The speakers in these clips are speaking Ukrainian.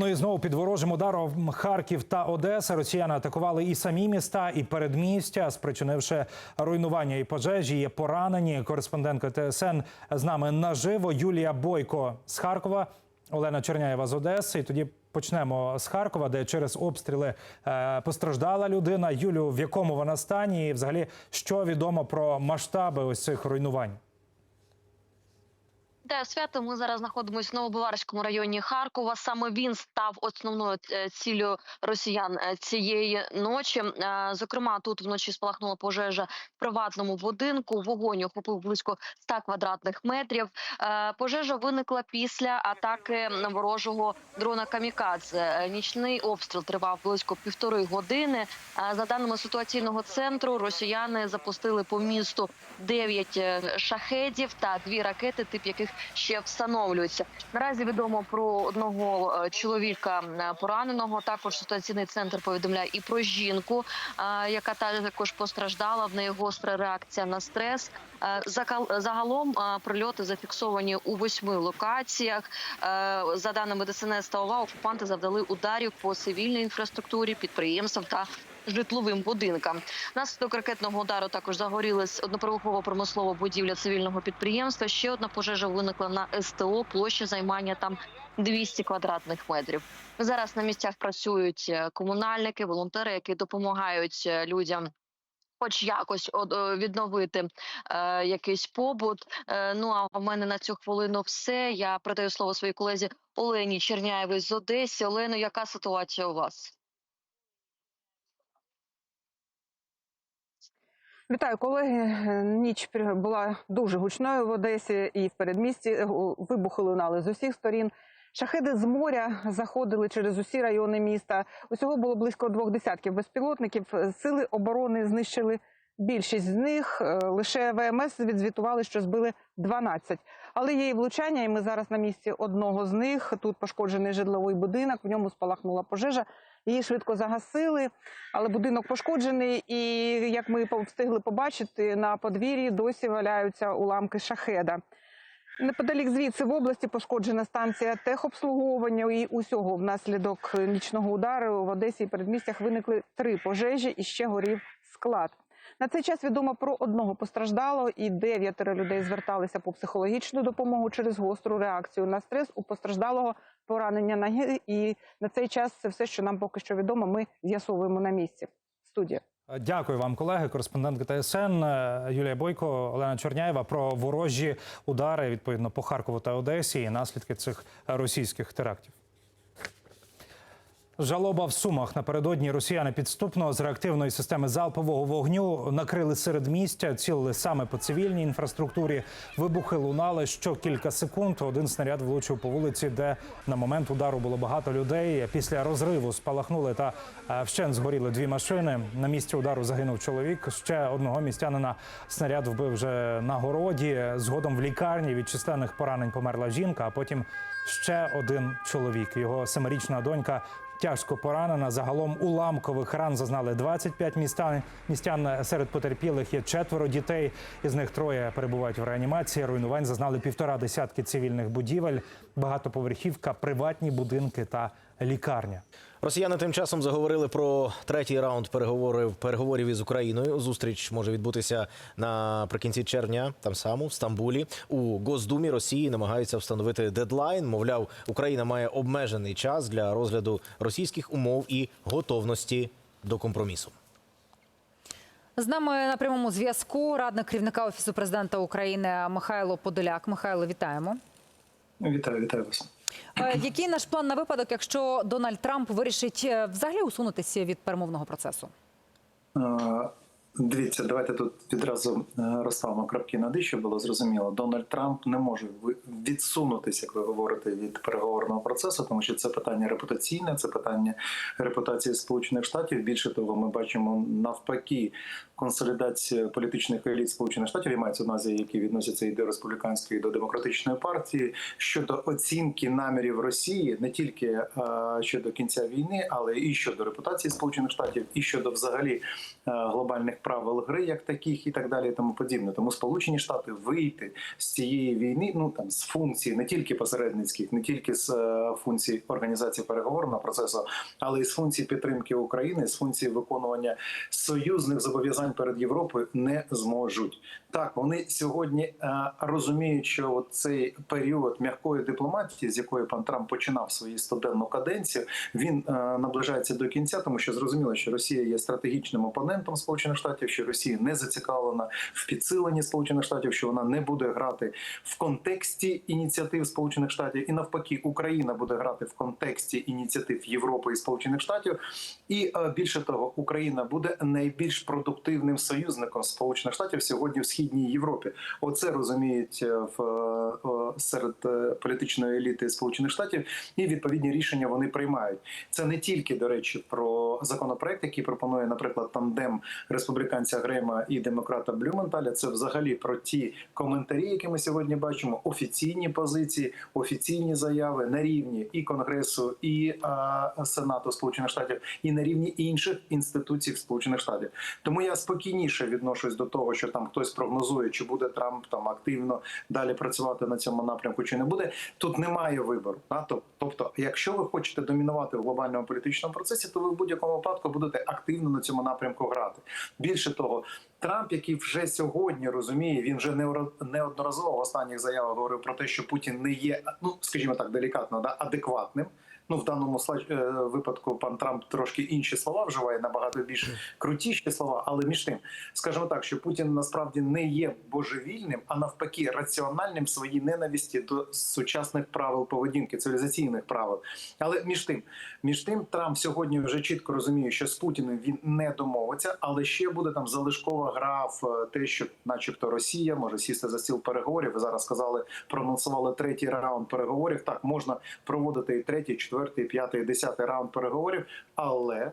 Ну і знову під ворожим ударом Харків та Одеса росіяни атакували і самі міста, і передмістя, спричинивши руйнування і пожежі. Є поранені. Кореспондентка ТСН з нами наживо. Юлія Бойко з Харкова, Олена Черняєва з Одеси. І тоді почнемо з Харкова, де через обстріли е, постраждала людина. Юлю, в якому вона стані, і взагалі що відомо про масштаби ось цих руйнувань? Де свято ми зараз знаходимося в Новобаварському районі Харкова. Саме він став основною е, ціллю росіян е, цієї ночі. Е, Зокрема, тут вночі спалахнула пожежа в приватному будинку. Вогонь охопив близько 100 квадратних метрів. Пожежа виникла після атаки ворожого дрона Камікадзе. Нічний обстріл тривав близько півтори години. За даними ситуаційного центру, росіяни запустили по місту 9 шахедів та дві ракети, тип яких ще встановлюються. Наразі відомо про одного е, чоловіка е, пораненого. Також ситуаційний центр повідомляє і про жінку, е, яка також постраждала. В неї гостра реакція на стрес. Загалом прильоти зафіксовані у восьми локаціях. За даними ДСНС та ОВА, окупанти завдали ударів по цивільній інфраструктурі, підприємствам та житловим будинкам. Наслідок ракетного удару також загорілась одноповерхова промислова будівля цивільного підприємства. Ще одна пожежа виникла на СТО. Площа займання там 200 квадратних метрів. Зараз на місцях працюють е, комунальники, волонтери, які допомагають е, людям. Хоч якось е, відновити е, якийсь побут. Е, ну а в мене на цю хвилину все. Я передаю слово своїй колезі Олені Черняєвій з Одесі. Олено, яка ситуація у вас? Вітаю, колеги. Ніч була дуже гучною в Одесі і в передмісті. Е, Вибухи лунали з усіх сторін. Шахеди з моря заходили через усі райони міста. Усього було близько двох десятків безпілотників. Сили оборони знищили більшість з них. Е, Лише ВМС відзвітували, що збили 12. Але є і влучання, і ми зараз на місці одного з них. Тут пошкоджений житловий будинок. В ньому спалахнула пожежа. Її швидко загасили, але будинок пошкоджений. І як ми встигли побачити, на подвір'ї досі валяються уламки шахеда. Неподалік звідси в області пошкоджена станція техобслуговування і усього внаслідок нічного удару в Одесі і передмістях виникли три пожежі і ще горів склад. На цей час відомо про одного постраждалого і дев'ятеро людей зверталися по психологічну допомогу через гостру реакцію на стрес. У постраждалого поранення ноги. І на цей час це все, що нам поки що відомо. Ми з'ясовуємо на місці. Студія. Дякую вам, колеги. Кореспондентка ТСН е, Юлія Бойко, Олена Чорняєва про ворожі удари відповідно по Харкову та Одесі і наслідки цих російських терактів. Жалоба в Сумах напередодні росіяни підступно з реактивної системи залпового вогню накрили середмістя, цілили саме по цивільній інфраструктурі. Вибухи лунали що кілька секунд. Один снаряд влучив по вулиці, де на момент удару було багато людей. Після розриву спалахнули та е, вщент згоріли дві машини. На місці удару загинув чоловік. Ще одного містянина снаряд вбив вже на городі. Згодом в лікарні від численних поранень померла жінка. А потім ще один чоловік. Його семирічна донька тяжко поранена. Загалом уламкових ран зазнали 25 містян. Містян серед потерпілих є четверо дітей. Із них троє перебувають в реанімації. Руйнувань зазнали півтора десятки цивільних будівель, багатоповерхівка, приватні будинки та лікарня. Росіяни тим часом заговорили про третій раунд переговорів переговорів із Україною. Зустріч може відбутися наприкінці червня, там само в Стамбулі. У Госдумі Росії намагаються встановити дедлайн. Мовляв, Україна має обмежений час для розгляду російських умов і готовності до компромісу. З нами на прямому зв'язку радник керівника офісу президента України Михайло Подоляк. Михайло, вітаємо. Вітаю, вітаю вас. Е, Який наш план на випадок, якщо Дональд Трамп вирішить е, взагалі усунутися від перемовного процесу? Дивіться, давайте тут відразу е, розставимо крапки над «і», щоб було зрозуміло. Дональд Трамп не може відсунутися, як ви говорите, від переговорного процесу, тому що це питання репутаційне, це питання репутації Сполучених Штатів. Більше того, ми бачимо навпаки консолідація політичних еліт Сполучених Штатів, і мається на увазі, які відносяться і до республіканської, і до демократичної партії щодо оцінки намірів Росії не тільки е, щодо кінця війни, але і щодо репутації Сполучених Штатів, і щодо взагалі е, глобальних правил гри, як таких, і так далі, і тому подібне. Тому Сполучені Штати вийти з цієї війни, ну там з функцій не тільки посередницьких, не тільки з е, функцій організації переговорного процесу, але й з функцій підтримки України, з функцій виконування союзних зобов'язань перед Європою не зможуть. Так, вони сьогодні е, розуміють, що цей період м'якої дипломатії, з якої пан Трамп починав свою стоденну каденцію, він е, наближається до кінця, тому що зрозуміло, що Росія є стратегічним опонентом Сполучених Штатів, що Росія не зацікавлена в підсиленні Сполучених Штатів, що вона не буде грати в контексті ініціатив Сполучених Штатів, і навпаки, Україна буде грати в контексті ініціатив Європи і Сполучених Штатів. І е, більше того, Україна буде найбільш продуктивним союзником Сполучених Штатів сьогодні в східній Європі. Оце розуміють е, в е, серед політичної еліти Сполучених Штатів, і відповідні рішення вони приймають. Це не тільки до речі про законопроект, який пропонує, наприклад, тандем республіканця Грема і демократа Блюменталя. Це взагалі про ті коментарі, які ми сьогодні бачимо, офіційні позиції, офіційні заяви на рівні і Конгресу, і е, Сенату Сполучених Штатів, і на рівні інших інституцій Сполучених Штатів. Тому я спокійніше відношусь до того, що там хтось прогнозує, чи буде Трамп там активно далі працювати на цьому напрямку, чи не буде. Тут немає вибору. Да? Тоб- Тобто, якщо ви хочете домінувати в глобальному політичному процесі, то ви в будь-якому випадку будете активно на цьому напрямку грати. Більше того, Трамп, який вже сьогодні розуміє, він вже неодноразово в останніх заявах говорив про те, що Путін не є, ну скажімо так, делікатно, да, адекватним. Ну, в даному е, випадку пан Трамп трошки інші слова вживає, набагато більш крутіші слова. Але між тим, скажімо так, що Путін насправді не є божевільним, а навпаки, раціональним в своїй ненависті до сучасних правил поведінки, цивілізаційних правил. Але між тим, між тим, Трамп сьогодні вже чітко розуміє, що з Путіним він не домовиться, але ще буде там залишкова гра в е, те, що, начебто, Росія може сісти за стіл переговорів. Ви зараз сказали, прононсували третій раунд переговорів. Так можна проводити і третій, четвертий, п'ятий, десятий раунд переговорів, але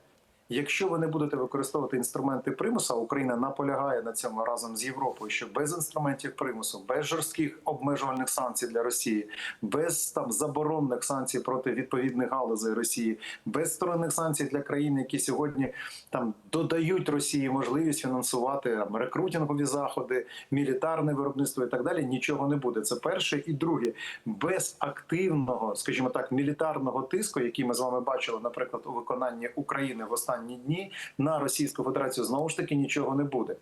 Якщо ви не будете використовувати інструменти примусу, а Україна наполягає на цьому разом з Європою, що без інструментів примусу, без жорстких обмежувальних санкцій для Росії, без там заборонних санкцій проти відповідних галузей Росії, без сторонних санкцій для країн, які сьогодні там додають Росії можливість фінансувати там, рекрутингові заходи, мілітарне виробництво і так далі, нічого не буде. Це перше і друге, без активного, скажімо так, мілітарного тиску, який ми з вами бачили, наприклад, у виконанні України в останні дні на Російську Федерацію знову ж таки нічого не буде.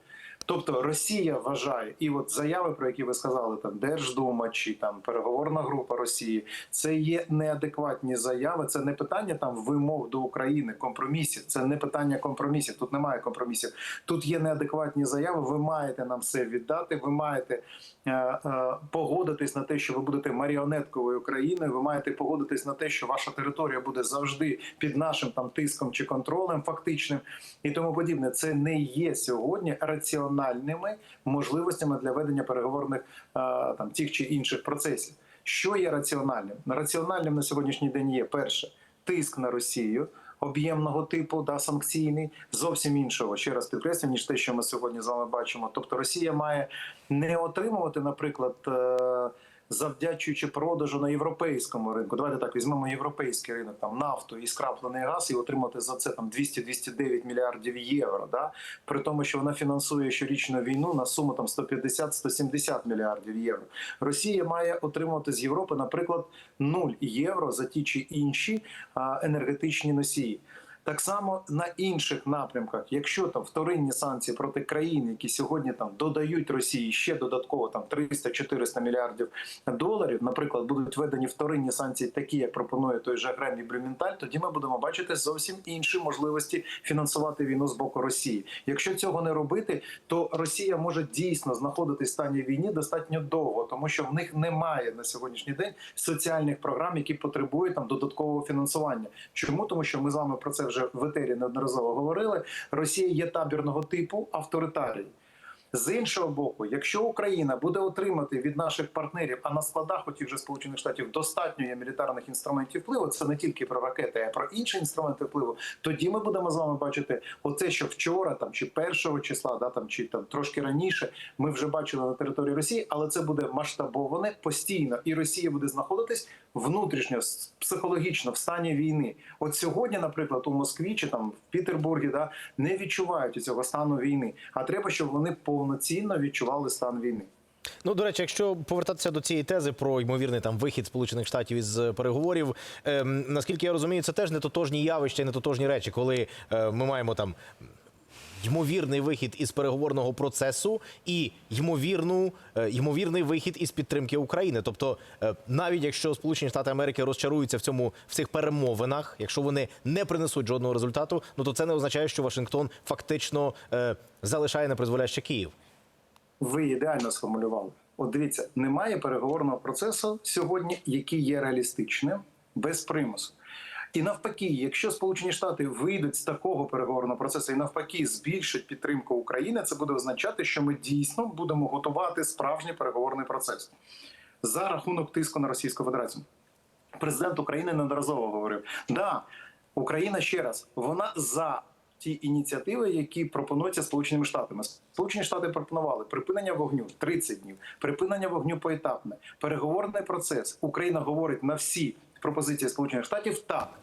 Тобто Росія вважає, і от заяви, про які ви сказали, там Держдума чи там переговорна група Росії, це є неадекватні заяви. Це не питання там вимог до України, компромісів. Це не питання компромісів. Тут немає компромісів. Тут є неадекватні заяви. Ви маєте нам все віддати. Ви маєте е, е, погодитись на те, що ви будете маріонетковою країною. Ви маєте погодитись на те, що ваша територія буде завжди під нашим там тиском чи контролем, фактичним і тому подібне. Це не є сьогодні раціональними можливостями для ведення переговорних е, там тих чи інших процесів. Що є раціональним? Раціональним на сьогоднішній день є перше тиск на Росію. Об'ємного типу, да, санкційний, зовсім іншого, ще раз підкреслю, ніж те, що ми сьогодні з вами бачимо. Тобто Росія має не отримувати, наприклад, е, завдячуючи продажу на європейському ринку. Давайте так візьмемо європейський ринок, там нафту і скраплений газ, і отримати за це там 200-209 мільярдів євро. Да? При тому, що вона фінансує щорічну війну на суму там 150-170 мільярдів євро. Росія має отримувати з Європи, наприклад, 0 євро за ті чи інші енергетичні носії. Так само на інших напрямках, якщо там вторинні санкції проти країн, які сьогодні там додають Росії ще додатково там 300-400 мільярдів доларів, наприклад, будуть введені вторинні санкції, такі як пропонує той же Грем і Блюменталь, тоді ми будемо бачити зовсім інші можливості фінансувати війну з боку Росії. Якщо цього не робити, то Росія може дійсно знаходитись в стані війни достатньо довго, тому що в них немає на сьогоднішній день соціальних програм, які потребують там додаткового фінансування. Чому тому, що ми з вами про це вже в етері неодноразово говорили. Росія є табірного типу авторитарій. З іншого боку, якщо Україна буде отримати від наших партнерів, а на складах оті вже Сполучених Штатів достатньо є мілітарних інструментів впливу, це не тільки про ракети, а про інші інструменти впливу. Тоді ми будемо з вами бачити оце, що вчора, там чи першого числа, да там чи там трошки раніше, ми вже бачили на території Росії, але це буде масштабоване постійно, і Росія буде знаходитись внутрішньо психологічно в стані війни. От сьогодні, наприклад, у Москві чи там в Пітербургі, да не відчувають цього стану війни. А треба, щоб вони повноцінно відчували стан війни. Ну, до речі, якщо повертатися до цієї тези про ймовірний там вихід Сполучених Штатів із е, переговорів, ем, наскільки я розумію, це теж не тотожні явища, не тотожні речі, коли е, ми маємо там. Ймовірний вихід із переговорного процесу і ймовірну е, ймовірний вихід із підтримки України. Тобто, е, навіть якщо Сполучені Штати Америки розчаруються в цьому в цих перемовинах, якщо вони не принесуть жодного результату, ну то це не означає, що Вашингтон фактично е, залишає непризволяще Київ. Ви ідеально сформулювали. От дивіться, немає переговорного процесу сьогодні, який є реалістичним без примусу. І навпаки, якщо Сполучені Штати вийдуть з такого переговорного процесу і навпаки збільшать підтримку України, це буде означати, що ми дійсно будемо готувати справжній переговорний процес за рахунок тиску на Російську Федерацію. Президент України неодноразово говорив: да, Україна ще раз, вона за ті ініціативи, які пропонуються Сполученими Штатами. Сполучені Штати пропонували припинення вогню 30 днів, припинення вогню поетапне, переговорний процес. Україна говорить на всі пропозиції Сполучених Штатів так.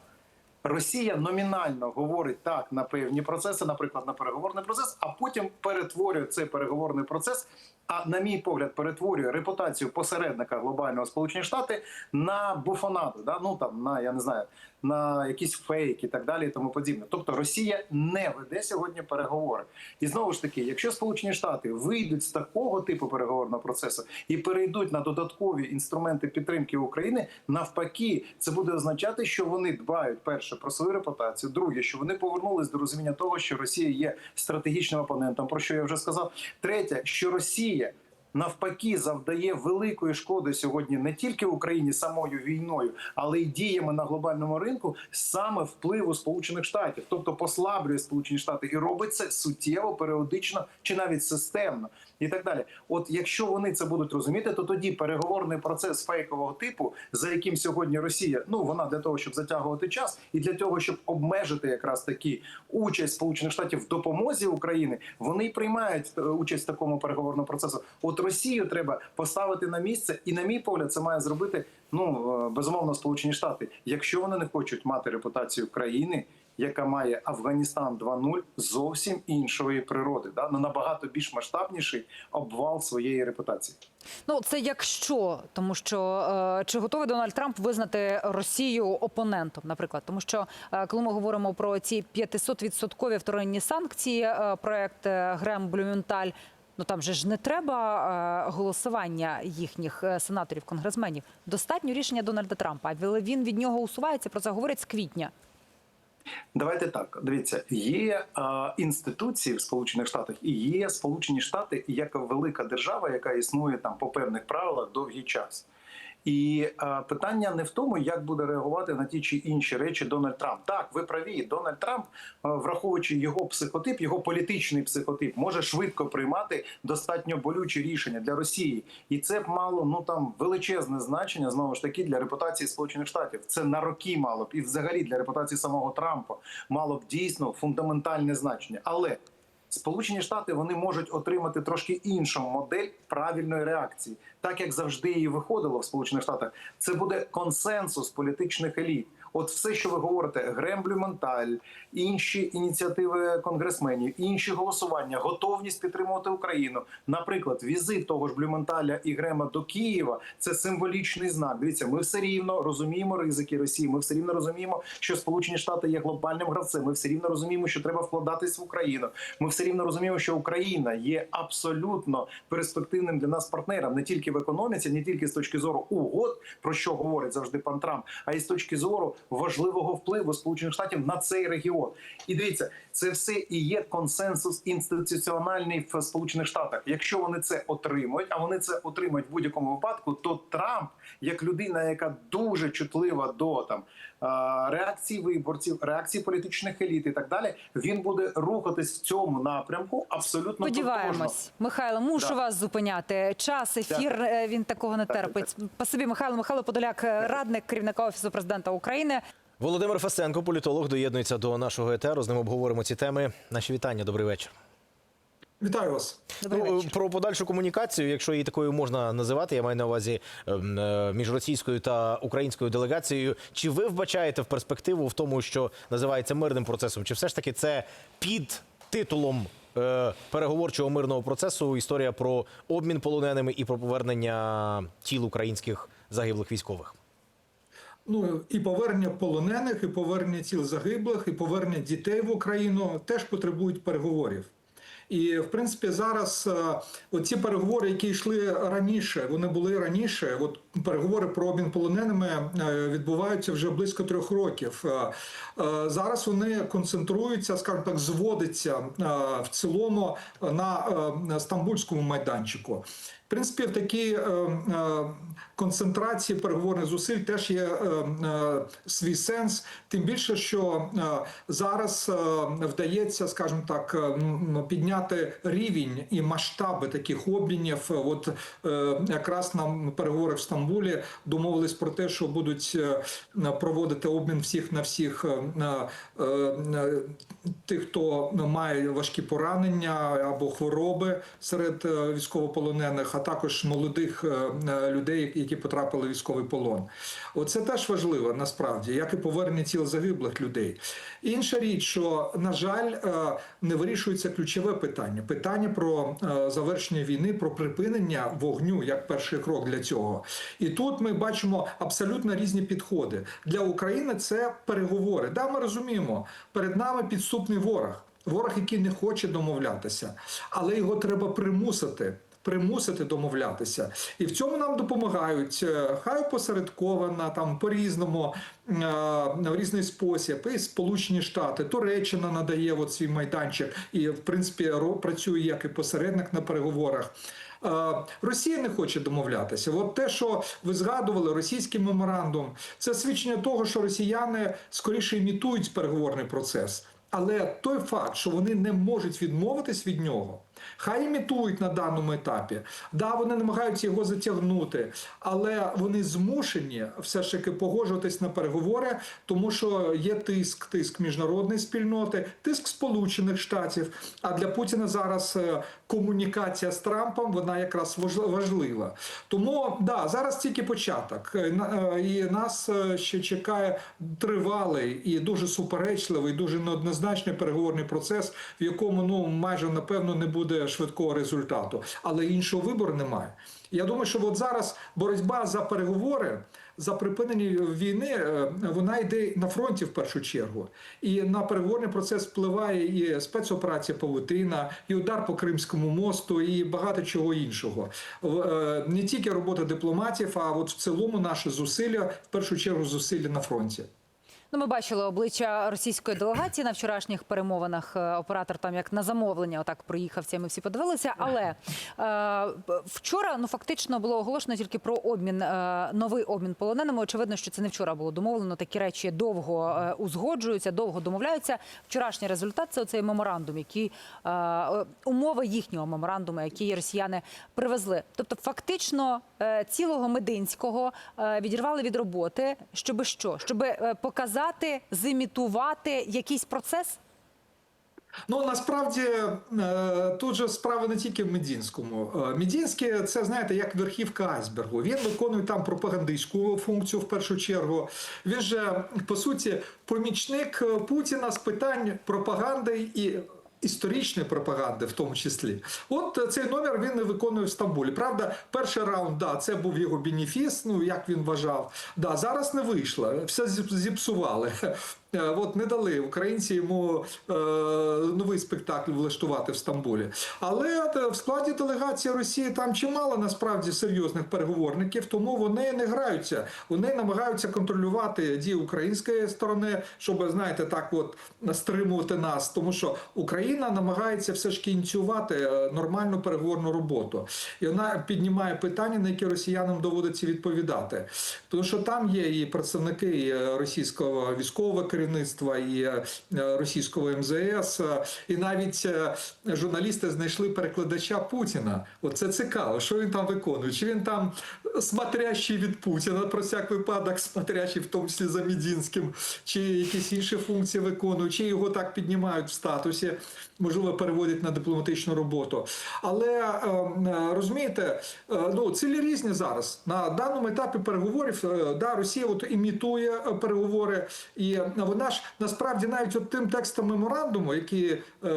Росія номінально говорить так на певні процеси, наприклад, на переговорний процес, а потім перетворює цей переговорний процес. А на мій погляд, перетворює репутацію посередника глобального Сполучені Штати на буфонаду, да? ну там на я не знаю, на якісь фейки і так далі, і тому подібне. Тобто Росія не веде сьогодні переговори. І знову ж таки, якщо Сполучені Штати вийдуть з такого типу переговорного процесу і перейдуть на додаткові інструменти підтримки України, навпаки, це буде означати, що вони дбають перше про свою репутацію. Друге, що вони повернулись до розуміння того, що Росія є стратегічним опонентом, про що я вже сказав. Третє, що Росія. media Навпаки, завдає великої шкоди сьогодні не тільки Україні самою війною, але й діями на глобальному ринку саме впливу Сполучених Штатів, тобто послаблює Сполучені Штати і робить це суттєво, періодично чи навіть системно, і так далі. От якщо вони це будуть розуміти, то тоді переговорний процес фейкового типу, за яким сьогодні Росія, ну вона для того, щоб затягувати час, і для того, щоб обмежити якраз таки участь Сполучених Штатів в допомозі України, вони приймають е, участь в такому переговорному процесу. От Росію треба поставити на місце, і на мій погляд, це має зробити ну е, безумовно Сполучені Штати, якщо вони не хочуть мати репутацію країни. Яка має Афганістан 2.0 зовсім іншої природи, да на набагато більш масштабніший обвал своєї репутації. Ну це якщо, тому що е, чи готовий Дональд Трамп визнати Росію опонентом, наприклад, тому що е, коли ми говоримо про ці 500-відсоткові вторинні санкції, проект Грем Блюменталь. Ну там же ж не треба е, голосування їхніх е, сенаторів, конгресменів. Достатньо рішення Дональда Трампа. Але він від нього усувається. Про це говорить з квітня. Давайте так. Дивіться, є е, інституції в Сполучених Штатах і є Сполучені Штати як велика держава, яка існує там по певних правилах довгий час. І е, питання не в тому, як буде реагувати на ті чи інші речі Дональд Трамп. Так, ви праві. Дональд Трамп, е, враховуючи його психотип, його політичний психотип, може швидко приймати достатньо болючі рішення для Росії, і це б мало ну там величезне значення знову ж таки для репутації Сполучених Штатів. Це на роки мало б і взагалі для репутації самого Трампа мало б дійсно фундаментальне значення. Але Сполучені Штати вони можуть отримати трошки іншу модель правильної реакції, так як завжди її виходило в Сполучених Штатах. Це буде консенсус політичних еліт. От все, що ви говорите, Грем Блюменталь, інші ініціативи конгресменів, інші голосування, готовність підтримувати Україну. Наприклад, візит того ж Блюменталя і Грема до Києва це символічний знак. Дивіться, ми все рівно розуміємо ризики Росії. Ми все рівно розуміємо, що Сполучені Штати є глобальним гравцем. Ми все рівно розуміємо, що треба вкладатись в Україну. Ми все рівно розуміємо, що Україна є абсолютно перспективним для нас партнером не тільки в економіці, не тільки з точки зору угод, про що говорить завжди пан Трамп, а й з точки зору важливого впливу Сполучених Штатів на цей регіон. І дивіться, це все і є консенсус інституціональний в Сполучених Штатах. Якщо вони це отримують, а вони це отримують в будь-якому випадку, то Трамп, як людина, яка дуже чутлива до там реакції виборців, реакції політичних еліт і так далі, він буде рухатись в цьому напрямку абсолютно. Сподіваємось, Михайло, мушу Да. вас зупиняти. Час, ефір е, він такого не Так, так, терпить. Спасибі, Михайло. Михайло Подоляк, е, радник керівника офісу президента України. Володимир Фасенко, політолог, доєднується до нашого етеру. З ним обговоримо ці теми. Наші вітання. Добрий вечір. Вітаю вас. Ну, про подальшу комунікацію, якщо її такою можна називати, я маю на увазі ем, е, між російською та українською делегацією. Чи ви вбачаєте в перспективу в тому, що називається мирним процесом? Чи все ж таки це під титулом е, переговорчого мирного процесу історія про обмін полоненими і про повернення тіл українських загиблих військових? Ну і повернення полонених, і повернення тіл загиблих, і повернення дітей в Україну теж потребують переговорів. І в принципі зараз е, оці переговори, які йшли раніше, вони були раніше. От переговори про обмін полоненими е, відбуваються вже близько трьох років. Е, е, Зараз вони концентруються, скажімо так, зводиться е, в цілому на стамбульському майданчику. В принципі, в такій концентрації переговорних зусиль теж є свій сенс. Тим більше, що зараз вдається, скажімо так, підняти рівень і масштаби таких обмінів. От якраз на переговори в Стамбулі домовились про те, що будуть е, проводити обмін всіх на всіх е, е, тих, хто має важкі поранення або хвороби серед військовополонених, а також молодих людей, які потрапили в військовий полон. Оце теж важливо насправді, як і повернення тіл загиблих людей. Інша річ, що на жаль, не вирішується ключове питання: питання про завершення війни, про припинення вогню як перший крок для цього. І тут ми бачимо абсолютно різні підходи для України. Це переговори. Да, ми розуміємо, перед нами підступний ворог, ворог, який не хоче домовлятися, але його треба примусити. Примусити домовлятися, і в цьому нам допомагають е, хай опосередковано, там по різному е, в різний спосіб. І Сполучені Штати, Туреччина надає от свій майданчик, і в принципі працює як і посередник на переговорах. Е, Росія не хоче домовлятися. От те, що ви згадували, російський меморандум, це свідчення того, що росіяни скоріше імітують переговорний процес. Але той факт, що вони не можуть відмовитись від нього, хай імітують на даному етапі. Да, вони намагаються його затягнути, але вони змушені все ж таки погоджуватись на переговори, тому що є тиск, тиск міжнародної спільноти, тиск Сполучених Штатів. А для Путіна зараз е, комунікація з Трампом вона якраз важ- важлива. Тому да, зараз тільки початок, Е, е, і нас ще чекає тривалий і дуже суперечливий, дуже неоднозначний переговорний процес, в якому ну майже напевно не буде швидкого результату, але іншого вибору немає. Я думаю, що от зараз боротьба за переговори. За припинення війни е, вона йде на фронті в першу чергу, і на переговорний процес впливає і спецоперація Павутина, і удар по Кримському мосту, і багато чого іншого. Е, Не тільки робота дипломатів, а от в цілому наші зусилля, в першу чергу, зусилля на фронті. Ну, ми бачили обличчя російської делегації на вчорашніх перемовинах. Е, Оператор там як на замовлення, отак проїхався. Ми всі подивилися. Але е, вчора ну фактично було оголошено тільки про обмін, е, новий обмін полоненими. Очевидно, що це не вчора було домовлено. Такі речі довго е, узгоджуються, довго домовляються. Вчорашній результат це оцей меморандум, який е, умови їхнього меморандуму, які росіяни привезли. Тобто, фактично е, цілого мединського е, відірвали від роботи, щоби що? Щоби е, показати, зимітувати якийсь процес. Ну насправді е, тут же справа не тільки в Медінському. Е, Медінський це знаєте як верхівка айсбергу. Він виконує там пропагандистську функцію в першу чергу. Він же по суті помічник е, Путіна з питань пропаганди і. Історичної пропаганди, в тому числі, от цей номер він не виконує в Стамбулі. Правда, перший раунд, да, це був його бенефіс. Ну як він вважав. Да, зараз не вийшло, все зіпсували. Е, От не дали українці йому е, новий спектакль влаштувати в Стамбулі. Але е, в складі делегації Росії там чимало насправді серйозних переговорників, тому вони не граються. Вони намагаються контролювати дії української сторони, щоб знаєте, так от стримувати нас. Тому що Україна намагається все ж ініціювати е, нормальну переговорну роботу, і вона піднімає питання, на які росіянам доводиться відповідати. Тому що там є і представники російського військового керівництва, і е, російського МЗС, і навіть е, журналісти знайшли перекладача Путіна. Оце цікаво, що він там виконує. Чи він там смотрящий від Путіна, про всяк випадок, смотрящий в тому числі за Мідінським, чи якісь інші функції виконує, чи його так піднімають в статусі, можливо, переводять на дипломатичну роботу. Але е, е, розумієте, ну цілі різні зараз на даному етапі переговорів. Да, Росія от імітує переговори, і вона ж насправді навіть от тим текстом меморандуму, які е,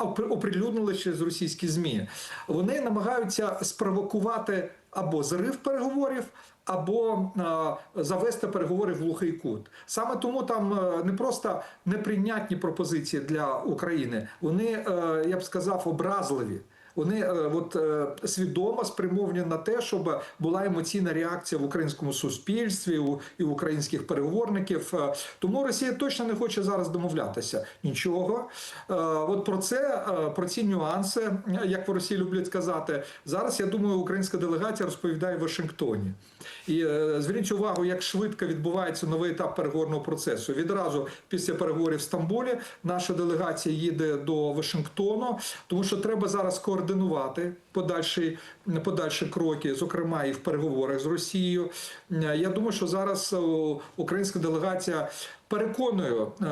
опри- оприлюднили через російські змі, вони намагаються спровокувати або зрив переговорів. Або е, завести переговори в глухий кут. Саме тому там е, не просто неприйнятні пропозиції для України, вони, е, я б сказав, образливі. Вони е, от, е, свідомо спрямовані на те, щоб була емоційна реакція в українському суспільстві і у українських переговорників. Е, Тому Росія точно не хоче зараз домовлятися нічого. От про це, про ці нюанси, як в Росії люблять сказати, зараз я думаю, українська делегація розповідає в Вашингтоні. І зверніть увагу, як швидко відбувається новий етап переговорного процесу. Відразу після переговорів в Стамбулі наша делегація їде до Вашингтону, тому що треба зараз координувати координувати подальші, подальші кроки, зокрема і в переговорах з Росією. Я думаю, що зараз е, українська делегація. Переконую е,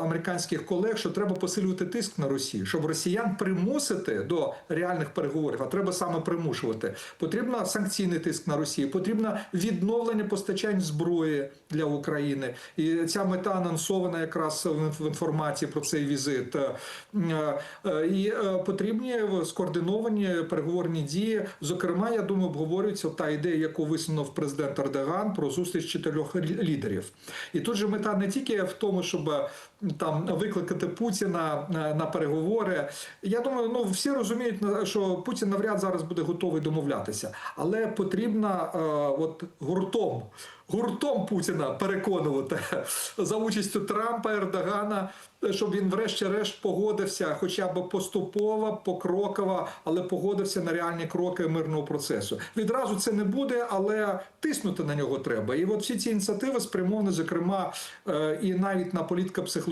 американських колег, що треба посилювати тиск на Росію, щоб росіян примусити до реальних переговорів, а треба саме примушувати. Потрібно санкційний тиск на Росію, потрібно відновлення постачань зброї для України. І ця мета анонсована якраз в інформації про цей візит. Е, І потрібні скоординовані переговорні дії. Зокрема, я думаю, обговорюється та ідея, яку висунув президент Ердоган про зустріч чотирьох лідерів. І тут же мета не тільки в тому, щоб там викликати Путіна на, на переговори. Я думаю, ну всі розуміють, що Путін навряд зараз буде готовий домовлятися, але потрібно е, от гуртом. Гуртом Путіна переконувати за участю Трампа, Ердогана, щоб він врешті-решт погодився, хоча б поступово, покроково, але погодився на реальні кроки мирного процесу. Відразу це не буде, але тиснути на нього треба. І от всі ці ініціативи спрямовані, зокрема, е, і навіть на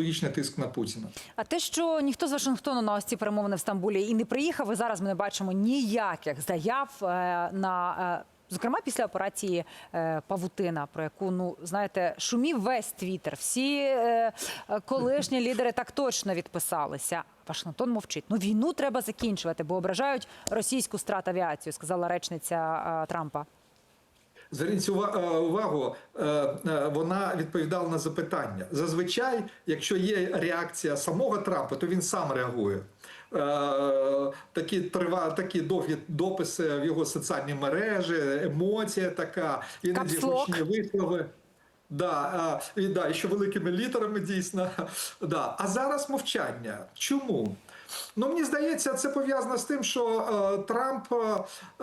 політико-психологічний тиск на Путіна. А те, що ніхто з Вашингтону на ось ці перемовини в Стамбулі і не приїхав, і зараз ми не бачимо ніяких заяв е, на. е, Зокрема, після операції е, Павутина, про яку ну знаєте, шумів весь твіттер. Всі е, е, колишні лідери так точно відписалися. Вашингтон мовчить. Ну війну треба закінчувати, бо ображають російську стратавіацію, сказала речниця е, Трампа. Зверніть е, увагу, е, е, вона відповідала на запитання. Зазвичай, якщо є реакція самого Трампа, то він сам реагує. Такі трива, такі довгі дописи в його соціальні мережі, емоція така, іноді гучні вислови. Да, і, да, і ще великими літерами дійсно. Да. А зараз мовчання. Чому? Ну, мені здається, це пов'язано з тим, що е, Трамп е,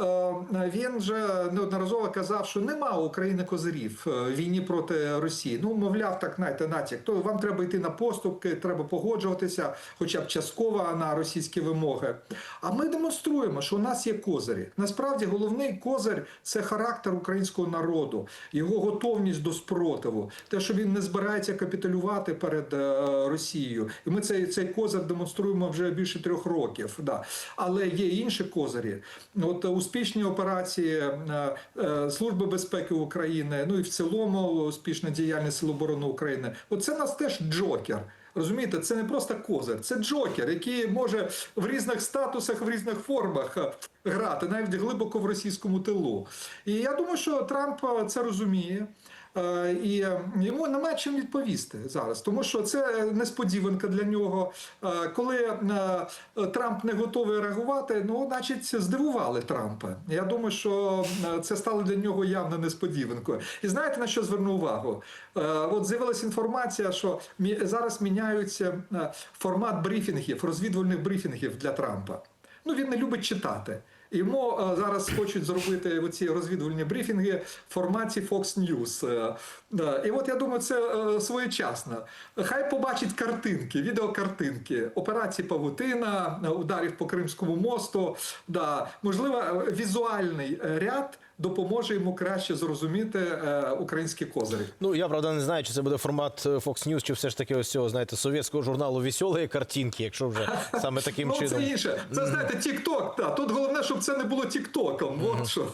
е, він вже неодноразово казав, що нема України козирів е, в війні проти Росії. Ну, мовляв, так знаєте, натяк. То вам треба йти на поступки, треба погоджуватися, хоча б частково на російські вимоги. А ми демонструємо, що у нас є козирі. Насправді, головний козир це характер українського народу, його готовність до спротиву, те, що він не збирається капітулювати перед е, Росією. І ми цей, цей козир демонструємо вже більше трьох років. Да. Але є інші козирі. От успішні операції е, е, Служби безпеки України, ну і в цілому успішна діяльність Сил оборони України. Оце нас теж джокер. Розумієте, це не просто козир, це джокер, який може в різних статусах, в різних формах е, грати, навіть глибоко в російському тилу. І я думаю, що Трамп це розуміє. Е, І йому немає чим відповісти зараз, тому що це несподіванка для нього. Е, Коли е, Трамп не готовий реагувати, ну значить здивували Трампа. Я думаю, що е, це стало для нього явно несподіванкою. І знаєте на що зверну увагу? Е, От з'явилася інформація, що зараз міняються е, формат брифінгів, розвідувальних брифінгів для Трампа. Ну він не любить читати. Йому е, зараз хочуть зробити оці розвідувальні брифінги в форматі Fox News. Е, І от я думаю, це е, своєчасно. Хай побачить картинки, відеокартинки, операції Павутина, ударів по Кримському мосту. Да. Можливо, візуальний ряд допоможе йому краще зрозуміти е, українські козирі. Ну я правда не знаю, чи це буде формат е, Fox News, чи все ж таки ось цього, знаєте, совєтського журналу веселої картинки, якщо вже саме таким ну, чином. це інше. Це знаєте, Тік-Ток. Та. Тут головне, щоб це не було Тік-Током. От що.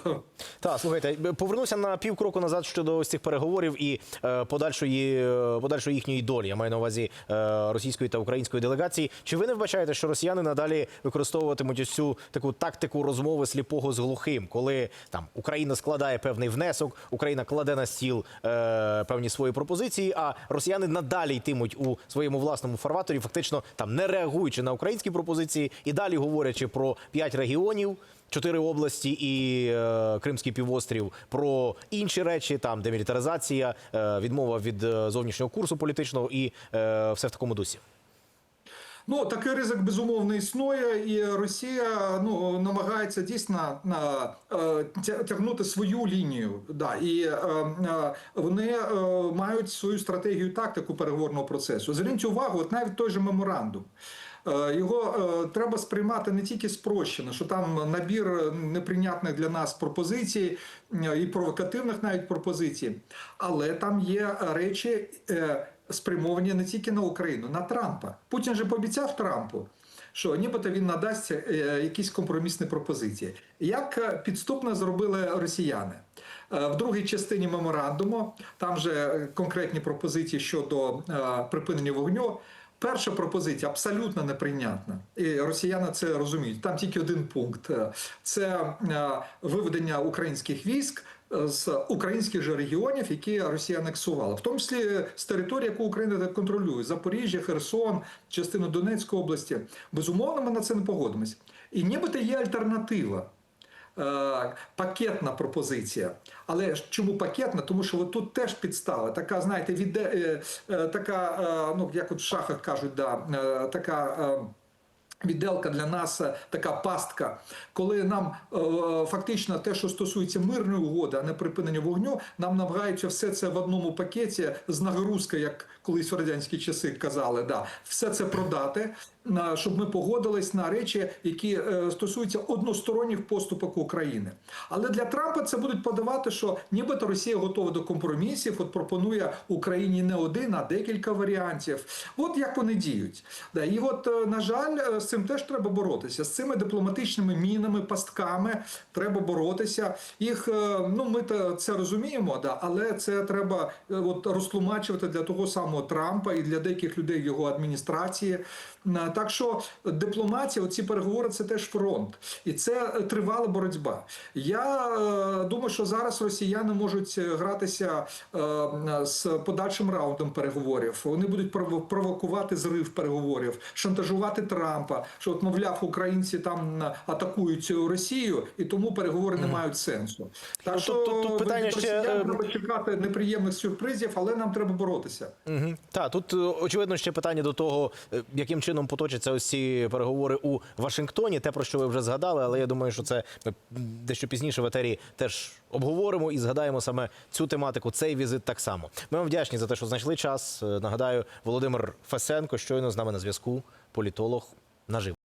Так, слухайте, повернуся на півкроку назад щодо ось цих переговорів і е, подальшої, подальшої їхньої долі. Я маю на увазі російської та української делегації. Чи ви не вбачаєте, що росіяни надалі використовуватимуть ось цю таку тактику розмови сліпого з глухим, коли там Україна складає певний внесок, Україна кладе на стіл е, певні свої пропозиції, а росіяни надалі йтимуть у своєму власному фарваторі, фактично там не реагуючи на українські пропозиції і далі говорячи про п'ять регіонів. Чотири області і е, Кримський півострів про інші речі, там демілітаризація, е, відмова від е, зовнішнього курсу політичного і е, все в такому дусі. Ну такий ризик безумовно існує, і Росія ну намагається дійсно е, тягнути свою лінію. Да, і е, е, вони мають свою стратегію, тактику переговорного процесу. Зверніть увагу, от навіть той же меморандум. Його треба сприймати не тільки спрощено, що там набір неприйнятних для нас пропозицій і провокативних навіть пропозицій, але там є речі. Спрямовані не тільки на Україну, на Трампа. Путін же пообіцяв Трампу, що нібито він надасть е, якісь компромісні пропозиції. Як е, підступно зробили росіяни? Е, В другій частині меморандуму там же конкретні пропозиції щодо припинення вогню. Перша пропозиція абсолютно неприйнятна, і росіяни це розуміють. Там тільки один пункт: це виведення українських військ з українських же регіонів, які Росія анексувала, в тому числі з території, яку Україна контролює: Запоріжжя, Херсон, частину Донецької області. Безумовно, ми на це не погодимось. І нібито є альтернатива. Е, Пакетна пропозиція, але чому пакетна? Тому що от тут теж підстава. Така, знаєте, віде, е, е, така, е, ну як от в шахах кажуть, да, е, така. Відделка для нас е, така пастка, коли нам е, фактично те, що стосується мирної угоди, а не припинення вогню, нам намагаються все це в одному пакеті з нагрузки, як колись в радянські часи казали, да, все це продати, на- щоб ми погодились на речі, які е, стосуються односторонніх поступок України. Але для Трампа це будуть подавати, що нібито Росія готова до компромісів, от пропонує Україні не один, а декілька варіантів. От як вони діють. І от, е, на жаль, е, з цим теж треба боротися. З цими дипломатичними мінами, пастками треба боротися. Їх, ну ми це розуміємо, да, але це треба от, розтлумачувати для того самого Трампа і для деяких людей в його адміністрації. Так що дипломатія, оці переговори це теж фронт, і це е, тривала боротьба. Я е, думаю, що зараз росіяни можуть гратися е, з подальшим раундом переговорів. Вони будуть прово- провокувати зрив переговорів, шантажувати Трампа, що от, мовляв, українці там атакують Росію, і тому переговори не мають сенсу. Так Ну, що тут- тут- питання ще, треба чекати неприємних сюрпризів, але нам треба боротися. Угу. Так, тут очевидно ще питання до того, яким чином поточаться ось ці переговори у Вашингтоні. Те, про що ви вже згадали, але я думаю, що це ми дещо пізніше в етері теж обговоримо і згадаємо саме цю тематику, цей візит так само. Ми вам вдячні за те, що знайшли час. Е, Нагадаю, Володимир Фесенко щойно з нами на зв'язку, політолог наживо.